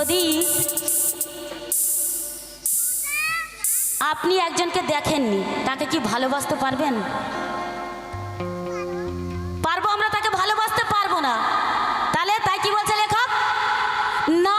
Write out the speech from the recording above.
যদি আপনি একজনকে দেখেননি, তাকে কি ভালোবাসতে পারবেন? পারব আমরা, তাকে ভালোবাসতে পারব না। তাহলে তাই কি বলছে লেখক? না